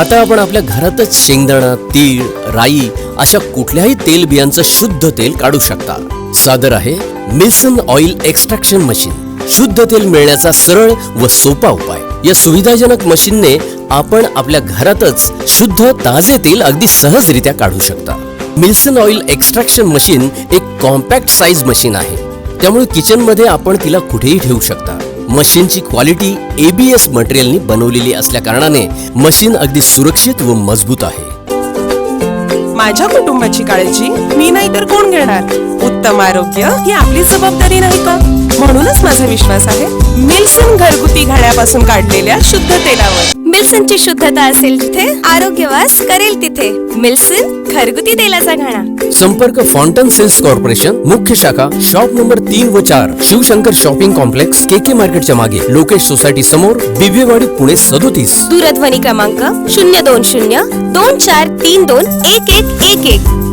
आता आपण आपल्या घरातच शेंगदाणा तीळ राई अशा कुठल्याही तेल बियांचं शुद्ध तेल काढू शकता. सादर आहे मिल्सन ऑइल एक्स्ट्रॅक्शन मशीन. शुद्ध तेल मिळण्याचा सरळ व सोपा उपाय. या सुविधाजनक मशीनने आपण आपल्या घरातच शुद्ध ताजे तेल अगदी सहजरित्या काढू शकता. मिल्सन ऑइल एक्स्ट्रॅक्शन मशीन एक कॉम्पॅक्ट साईज मशीन आहे. त्यामुळे किचनमध्ये आपण तिला कुठेही ठेवू शकता. मशीनची क्वालिटी एबीएस मटेरियलनी बनवलेली असल्या कारणाने मशीन अगदी सुरक्षित व मजबूत आहे. माझ्या कुटुंबाची काळजी मी नाही तर कोण घेणार? उत्तम आरोग्य ही आपली जबाबदारी नाही का? म्हणूनच माझा विश्वास आहे मिल्सन घरगुती घाण्यापासून काढलेल्या शुद्ध तेलावर. मिल्सनची शुद्धता असेल जिथे आरोग्य वास करेल तिथे. मिल्सन घरगुती तेलाचा घाणा. संपर्क फॉन्टन सेल्स कॉर्पोरेशन मुख्य शाखा शॉप नंबर तीन व चार Shivshankar shopping complex K K मार्केटच्या मागे लोकेश सोसायटी समोर बिबवेवाडी पुणे सदोतीस. दूरध्वनी क्रमांक शून्य दोन शून्य दोन चार तीन दोन एक एक एक एक.